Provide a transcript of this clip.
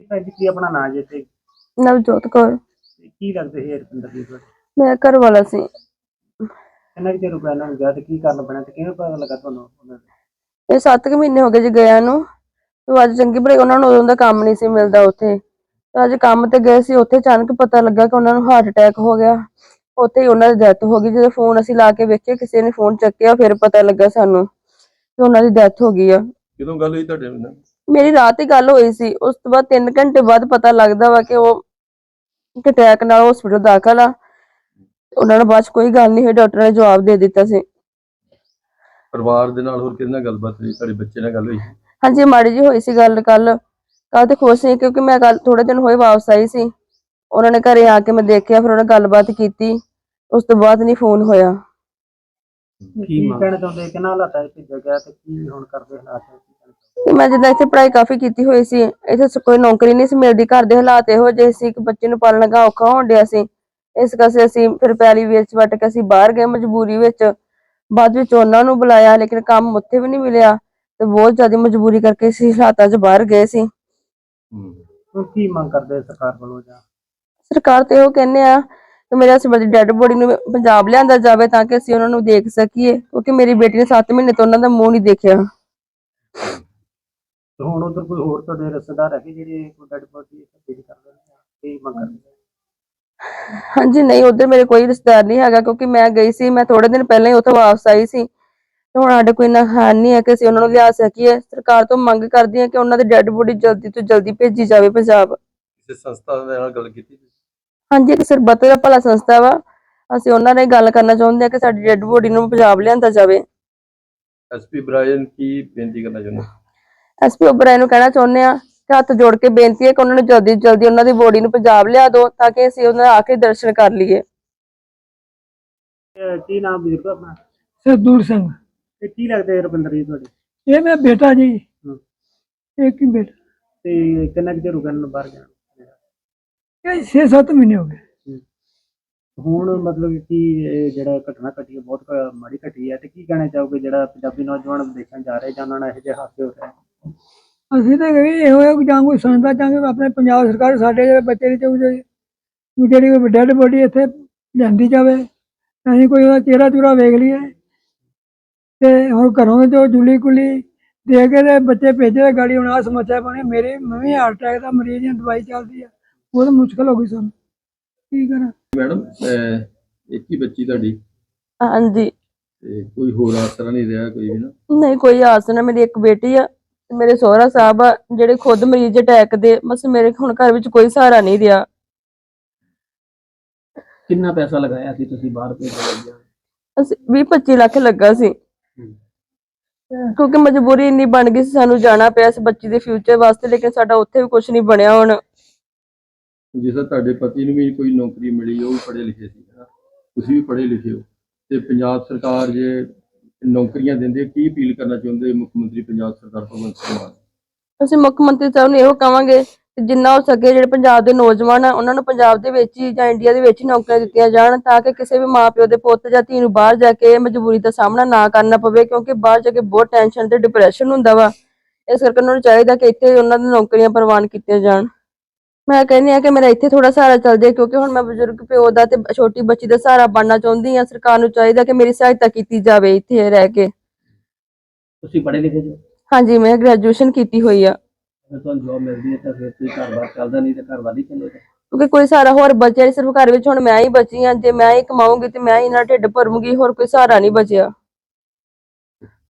ਭੈਣ ਜੀ ਕੀ ਆਪਣਾ ਨਾਂ ਜੇ ਤੇ ਨਵਜੋਤ ਕੌਰ। ਤੇ ਕੀ ਲੱਗਦੇ ਸੀ ਰੁਪਿੰਦਰ ਜੀ ਤੁਹਾਡੇ? ਮੈਂ ਘਰ ਵਾਲਾ ਸੀ। ਕਿੰਨਾ ਕੁ ਰੁਪਿਆ ਇਹਨਾਂ ਨੂੰ ਗਿਆ ਤੇ ਕੀ ਕਰਨ ਪੈਣਾ ਤੇ ਕਿਵੇਂ ਪਤਾ ਲੱਗਾ ਤੁਹਾਨੂੰ ਉਹਨਾਂ ਦਾ ਇਹ 7 ਕੁ ਮਹੀਨੇ ਹੋ ਗਏ ਜੀ ਗਿਆ ਨੂੰ। ਤੇ ਅੱਜ ਚੰਗੀ ਭਲੇ ਉਹਨਾਂ ਨੂੰ ਉਦੋਂ ਦਾ ਕੰਮ ਨਹੀਂ ਸੀ ਮਿਲਦਾ ਉੱਥੇ। ਤੇ ਅੱਜ ਕੰਮ ਤੇ ਗਏ ਸੀ ਉੱਥੇ ਅਚਾਨਕ ਪਤਾ ਲੱਗਾ ਕਿ ਉਹਨਾਂ ਨੂੰ ਹਾਰਟ ਅਟੈਕ ਹੋ ਗਿਆ। ਉੱਥੇ ਹੀ ਉਹਨਾਂ ਦੀ ਡੈਥ ਹੋ ਗਈ। ਜਦੋਂ ਫੋਨ ਅਸੀਂ ਲਾ ਕੇ ਵੇਖਿਆ ਕਿਸੇ ਨੇ ਫੋਨ ਚੱਕਿਆ ਫਿਰ ਪਤਾ ਲੱਗਾ ਸਾਨੂੰ ਕਿ ਉਹਨਾਂ ਦੀ ਡੈਥ ਹੋ ਗਈ ਆ। ਕਿਦੋਂ ਗੱਲ ਹੋਈ ਤੁਹਾਡੇ ਨਾਲ? ਮੇਰੀ ਰਾਤ ਹੀ ਗੱਲ ਹੋਈ ਸੀ ਉਸ ਤੋਂ ਬਾਅਦ 3 ਘੰਟੇ ਬਾਅਦ ਪਤਾ ਲੱਗਦਾ ਵਾ ਕਿ ਉਹ ਅਟੈਕ ਨਾਲ ਹਸਪੀਟਲ ਦਾਖਲ ਆ। ਉਹਨਾਂ ਨੇ ਬਾਅਦ 'ਚ ਕੋਈ ਗੱਲ ਨਹੀਂ ਹੋਈ ਡਾਕਟਰ ਨੇ ਜਵਾਬ ਦੇ ਦਿੱਤਾ ਸੀ। ਪਰਿਵਾਰ ਦੇ ਨਾਲ ਹੋਰ ਕਿਹਦੇ ਨਾਲ ਗੱਲਬਾਤ ਹੋਈ? ਤੁਹਾਡੇ ਬੱਚੇ ਨਾਲ ਗੱਲ ਹੋਈ? ਹਾਂਜੀ ਮਾੜੀ ਜੀ ਹੋਈ ਸੀ ਗੱਲ ਕੱਲ। ਕੱਲ ਤੇ ਖੁਸ਼ ਸੀ ਕਿਉਂਕਿ ਮੈਂ ਕੱਲ ਥੋੜੇ ਦਿਨ ਹੋਏ ਵਾਪਸ ਆਈ ਸੀ। ਉਹਨਾਂ ਨੇ ਘਰੇ ਆ ਕੇ ਮੈਂ ਦੇਖਿਆ ਫਿਰ ਉਹਨਾਂ ਨਾਲ ਗੱਲਬਾਤ ਕੀਤੀ। ਉਸ ਤੋਂ ਬਾਅਦ ਨਹੀਂ ਫੋਨ ਹੋਇਆ। ਕੀ ਕਹਿਣਾ ਚਾਹੁੰਦੇ ਕਿੰਨਾ ਹਾਲਾਤਾਂ ਵਿੱਚ ਭੇਜਿਆ ਗਿਆ ਤੇ ਕੀ ਹੁਣ ਕਰਦੇ ਹਾਲਾਤ? ਹੈ? ਤੇ ਮੈਂ ਜਿੱਦਾਂ ਇੱਥੇ ਪੜ੍ਹਾਈ ਕਾਫੀ ਕੀਤੀ ਹੋਈ ਸੀ ਇੱਥੇ ਸ- ਕੋਈ ਨੌਕਰੀ ਨਹੀਂ ਸੀ ਮਿਲਦੀ ਘਰ ਦੇ ਹਾਲਾਤ ਇਹੋ ਜਿਹੇ ਸੀ ਕਿ ਬੱਚੇ ਨੂੰ ਪਾਲਣ ਦਾ ਔਖਾ ਹੋਣ ਡਿਆ ਸੀ। ਇਸ ਕਰਕੇ ਅਸੀਂ ਫਿਰ ਪੈਲੀ ਵੇਚ ਵੱਟ ਕੇ ਅਸੀਂ ਬਾਹਰ ਗਏ ਮਜਬੂਰੀ ਵਿੱਚ। ਬਾਅਦ ਵਿੱਚ ਉਹਨਾਂ ਨੂੰ ਬੁਲਾਇਆ ਲੇਕਿਨ ਕੰਮ ਉੱਥੇ ਵੀ ਨਹੀਂ ਮਿਲਿਆ ਤੇ ਬਹੁਤ ਜ਼ਿਆਦਾ ਮਜਬੂਰੀ ਕਰਕੇ ਅਸੀਂ ਹਾਲਾਤਾਂ 'ਚ ਬਾਹਰ ਗਏ ਸੀ। ਹੁਣ ਕੀ ਮੰਗ ਕਰਦੇ ਸਰਕਾਰ ਵੱਲੋਂ ਜਾਂ? ਸਰਕਾਰ ਤੇ ਉਹ ਕਹਿੰਦੇ ਆ ਕਿ ਮੇਰੇ ਹਸਬੰਦ ਦੀ ਡੈੱਡ ਬੋਡੀ ਨੂੰ ਪੰਜਾਬ ਲਿਆਂਦਾ ਜਾਵੇ ਤਾਂ ਕਿ ਅਸੀਂ ਉਹਨਾਂ ਨੂੰ ਦੇਖ ਸਕੀਏ ਕਿਉਂਕਿ ਮੇਰੀ ਬੇਟੀ ਨੇ 7 ਮਹੀਨੇ ਤੋਂ ਉਹਨਾਂ ਦਾ ਮੂੰਹ ਨਹੀਂ ਦੇਖਿਆ। ਤੇ ਹੁਣ ਉਧਰ ਕੋਈ ਹੋਰ ਤੁਹਾਡੇ ਰਿਸ਼ਤੇਦਾਰ ਹੈਗੇ ਜਿਹੜੇ ਕੋਈ ਡੈਡ ਬੋਡੀ ਭੇਜ ਕਰਦੇ ਨੇ? ਕੀ ਮੰਗ ਕਰਦੇ? ਹਾਂਜੀ ਨਹੀਂ ਉਧਰ ਮੇਰੇ ਕੋਈ ਰਿਸ਼ਤੇਦਾਰ ਨਹੀਂ ਹੈਗਾ ਕਿਉਂਕਿ ਮੈਂ ਗਈ ਸੀ ਮੈਂ ਥੋੜੇ ਦਿਨ ਪਹਿਲਾਂ ਹੀ ਉੱਥੋਂ ਵਾਪਸ ਆਈ ਸੀ। ਤੇ ਹੁਣ ਸਾਡੇ ਕੋਈ ਇੰਨਾ ਹੈ ਨਹੀਂ ਹੈ ਕਿ ਅਸੀਂ ਉਹਨਾਂ ਨੂੰ ਲਿਆ ਸਕੀਏ। ਸਰਕਾਰ ਤੋਂ ਮੰਗ ਕਰਦੀ ਹਾਂ ਕਿ ਉਹਨਾਂ ਦੀ ਡੈੱਡ ਬੋਡੀ ਜਲਦੀ ਤੋਂ ਜਲਦੀ ਭੇਜੀ ਜਾਵੇ ਪੰਜਾਬ। ਕਿਸੇ ਸੰਸਥਾ ਦੇ ਨਾਲ ਗੱਲ ਕੀਤੀ ਹਾਂਜੀ ਇੱਕ ਸਰਬੱਤ ਦਾ ਭਲਾ ਸੰਸਥਾ ਵਾ। ਅਸੀਂ ਉਹਨਾਂ ਨਾਲ ਹੀ ਗੱਲ ਕਰਨਾ ਚਾਹੁੰਦੇ ਹਾਂ ਕਿ ਸਾਡੀ ਡੈੱਡ ਬੋਡੀ ਨੂੰ ਪੰਜਾਬ ਲਿਆਂਦਾ ਜਾਵੇ। ਐਸਪੀ ਬ੍ਰਾਇਨ ਕੀ ਬੇਨਤੀ ਕਰਨਾ ਚਾਹੁੰਦੇ ਐਸਪੀ ਓਬਰਾਏ ਨੂੰ ਕਹਿਣਾ ਚਾਹੁੰਦੇ ਆ ਕਿ ਹੱਥ ਜੋੜ ਕੇ ਬੇਨਤੀ ਹੈ ਕਿ ਉਹਨਾਂ ਨੂੰ ਜਲਦੀ ਜਲਦੀ ਉਹਨਾਂ ਦੀ ਬੋਡੀ ਨੂੰ ਪੰਜਾਬ ਲਿਆ ਦਿਓ ਤਾਂ ਕਿ ਅਸੀਂ ਉਹਨਾਂ ਦੇ ਆ ਕੇ ਦਰਸ਼ਨ ਕਰ ਲਈਏ। ਇਹ ਕੀ ਨਾਮ ਬਜ਼ੁਰਗ ਆਪਣਾ? ਸਰਦੂਰ ਸਿੰਘ। ਤੇ ਕੀ ਲੱਗਦੇ ਰੁਪਿੰਦਰ ਜੀ ਤੁਹਾਡੇ? ਇਹ ਮੇਰਾ ਬੇਟਾ ਜੀ। ਹਮ। ਇੱਕ ਹੀ ਬੇਟਾ? ਤੇ ਕਿੰਨਾ ਕੁ ਰੁਪਿਆ ਇਹਨਾਂ ਨੂੰ ਬਾਹਰ ਗਿਆ ਇਹ 6-7 ਮਹੀਨੇ ਹੋ ਗਏ। ਹੁਣ ਮਤਲਬ ਕਿ ਇਹ ਜਿਹੜਾ ਘਟਨਾ ਘਟੀ ਹੈ ਬਹੁਤ ਕ- ਮਾੜੀ ਘਟੀ ਹੈ ਤੇ ਕੀ ਕਹਿਣਾ ਚਾਹੋਗੇ ਜਿਹੜਾ ਪੰਜਾਬੀ ਨੌਜਵਾਨ ਵਿਦੇਸ਼ਾਂ ਜਾ ਰਹੇ ਜਾਂ ਉਹਨਾਂ ਨਾਲ ਇਹੋ ਜਿਹੇ ਹਾਦਸੇ ਹੋ ਰਹੇ? ਅਸੀਂ ਤਾਂ ਕਹੀ ਇਹੋ ਹੈ ਕਿ ਜਾਂ ਕੋਈ ਸੰਸਥਾ ਚਾਹਾਂਗੇ ਆਪਣੇ ਪੰਜਾਬ ਸਰਕਾਰ ਸਾਡੇ ਜਿਹੜੇ ਬੱਚੇ ਦੀ ਚਾਹੀਦੀ ਜਿਹੜੀ ਕੋਈ ਡੈਡ ਬੋਡੀ ਇੱਥੇ ਲਿਆਂਦੀ ਜਾਵੇ ਅਸੀਂ ਕੋਈ ਉਹਦਾ ਚਿਹਰਾ ਚੁਰਾ ਵੇਖ ਲਈਏ। ਤੇ ਹੁਣ ਘਰੋਂ ਜੋ ਜੁਲੀ ਕੁਲੀ ਦੇ ਕੇ ਤੇ ਬੱਚੇ ਭੇਜੇ ਗਾੜੀ ਹੁਣ ਆ ਸਮੱਸਿਆ ਬਣੀ ਮੇਰੀ ਮੈਂ ਵੀ ਹਾਰਟ ਅਟੈਕ ਦਾ ਮਰੀਜ਼ ਹਾਂ ਦਵਾਈ ਚੱਲਦੀ ਆ ਬਹੁਤ ਮੁਸ਼ਕਲ ਹੋ ਗਈ ਸਾਨੂੰ। ਕੀ ਕਰਾਂ? ਮੈਡਮ ਇੱਕ ਹੀ ਬੱਚੀ ਤੁਹਾਡੀ? ਹਾਂਜੀ। ਤੇ ਕੋਈ ਹੋਰ ਆਸਰਾ ਨਹੀਂ ਰਿਹਾ ਕੋਈ ਵੀ ਨਾ? ਨਹੀਂ ਕੋਈ ਆਸ ਨਾ ਮੇਰੀ ਇੱਕ ਬੇਟੀ ਆ। ਤੇ ਮੇਰੇ ਸਹੁਰਾ ਸਾਹਿਬ ਆ ਜਿਹੜੇ ਖੁਦ ਮਰੀਜ਼ ਅਟੈਕ ਦੇ ਬਸ ਮੇਰੇ ਹੁਣ ਘਰ ਵਿੱਚ ਕੋਈ ਸਹਾਰਾ ਨਹੀਂ ਰਿਹਾ। ਕਿੰਨਾ ਪੈਸਾ ਲਗਾਇਆ ਸੀ ਤੁਸੀਂ ਬਾਹਰ ਭੇਜਣ ਲੱਗਿਆ ਅਸੀਂ 20 25 ਲੱਖ ਲੱਗਾ ਸੀ। ਕਿਉਂਕਿ ਮਜਬੂਰੀ ਇੰਨੀ ਬਣ ਗਈ ਸੀ ਸਾਨੂੰ ਜਾਣਾ ਪਿਆ ਸੀ ਬੱਚੀ ਦੇ ਫਿਊਚਰ ਵਾਸਤੇ ਲੇਕਿਨ ਸਾਡਾ ਉੱਥੇ ਵੀ ਕੁਝ ਨਹੀਂ ਬਣਿਆ ਹੁਣ। ਜਿਸ ਤਰ੍ਹਾਂ ਤੁਹਾਡੇ ਪਤੀ ਨੂੰ ਵੀ ਕੋਈ ਨੌਕਰੀ ਮਿਲੀ ਉਹ ਵੀ ਪੜ੍ਹੇ ਲਿਖੇ ਸੀ ਹਨਾ ਤੁਸੀਂ ਵੀ ਪੜ੍ਹੇ ਲਿਖੇ ਹੋ। ਤੇ ਪੰਜਾਬ ਸਰਕਾਰ ਜੇ ਨੌਕਰੀਆਂ ਦਿੰਦੀ, ਕੀ ਅਪੀਲ ਕਰਨਾ ਚਾਹੁੰਦੇ ਮੁੱਖ ਮੰਤਰੀ ਪੰਜਾਬ ਸਰਕਾਰ ਭਗਵੰਤ ਸਿੰਘ ਮਾਨ? ਅਸੀਂ ਮੁੱਖ ਮੰਤਰੀ ਸਾਹਿਬ ਨੂੰ ਇਹੋ ਕਵਾਂਗੇ ਕਿ ਜਿੰਨਾ ਹੋ ਸਕੇ ਜਿਹੜੇ ਪੰਜਾਬ ਦੇ ਨੌਜਵਾਨ ਆ, ਉਹਨਾਂ ਨੂੰ ਪੰਜਾਬ ਦੇ ਵਿੱਚ ਹੀ ਜਾਂ ਇੰਡੀਆ ਦੇ ਵਿੱਚ ਹੀ ਨੌਕਰੀਆਂ ਦਿੱਤੀਆਂ ਜਾਣ ਤਾਂ ਕਿ ਕਿਸੇ ਵੀ ਮਾਪਿਓ ਦੇ ਪੁੱਤ ਜਾਂ ਧੀ ਨੂੰ ਬਾਹਰ ਜਾ ਕੇ ਮਜਬੂਰੀ ਦਾ ਸਾਹਮਣਾ ਨਾ ਕਰਨਾ ਪਵੇ ਕਿਉਂਕਿ ਬਾਹਰ ਜਾ ਕੇ ਬਹੁਤ ਟੈਨਸ਼ਨ ਤੇ ਡਿਪਰੈਸ਼ਨ ਹੁੰਦਾ ਵਾ। ਇਸ ਕਰਕੇ ਉਹਨਾਂ ਨੂੰ ਚਾਹੀਦਾ ਕਿ ਇੱਥੇ ਉਹਨਾਂ ਦੀਆਂ ਨੌਕਰੀਆਂ ਪ੍ਰਵਾਨ ਕੀਤੀਆਂ ਜਾਣ। ਮੈਂ ਕਹਿੰਦੀ ਆ ਕਿ ਮੇਰਾ ਇੱਥੇ ਥੋੜਾ ਸਹਾਰਾ ਚੱਲ ਜਾਏ ਕਿਉਂਕਿ ਹੁਣ ਮੈਂ ਬਜ਼ੁਰਗ ਪਿਓ ਦਾ ਤੇ ਛੋਟੀ ਬੱਚੀ ਦਾ ਸਹਾਰਾ ਬਣਨਾ ਚਾਹੁੰਦੀ ਆ ਸਰਕਾਰ ਨੂੰ ਚਾਹੀਦਾ ਕਿ ਮੇਰੀ ਸਹਾਇਤਾ ਕੀਤੀ ਜਾਵੇ ਇੱਥੇ ਰਹਿ ਕੇ। ਤੁਸੀਂ ਪੜ੍ਹੇ ਲਿਖੇ ਜੋ? ਹਾਂਜੀ ਮੈਂ ਗ੍ਰੈਜੂਏਸ਼ਨ ਕੀਤੀ ਹੋਈ ਆ। ਜੇ ਤੁਹਾਨੂੰ ਜੋਬ ਮਿਲਦੀ ਹੈ ਤਾਂ ਫਿਰ ਤੁਸੀਂ ਘਰ-ਬਾਰ ਚੱਲਦਾ ਨਹੀਂ ਤੇ ਘਰ-ਬਾਰ ਹੀ ਚੱਲੇਗਾ ਕਿਉਂਕਿ ਕੋਈ ਸਹਾਰਾ ਹੋਰ ਬਚਿਆ ਨਹੀਂ ਸਿਰਫ ਘਰ ਵਿੱਚ ਹੁਣ ਮੈਂ ਹੀ ਬਚੀ ਆ ਜੇ ਮੈਂ ਹੀ ਕਮਾਉਂਗੀ ਤੇ ਮੈਂ ਹੀ ਦਾ ਢਿੱਡ ਭਰੂੰਗੀ ਹੋਰ ਕੋਈ ਸਹਾਰਾ ਨਹੀਂ ਬਚਿਆ।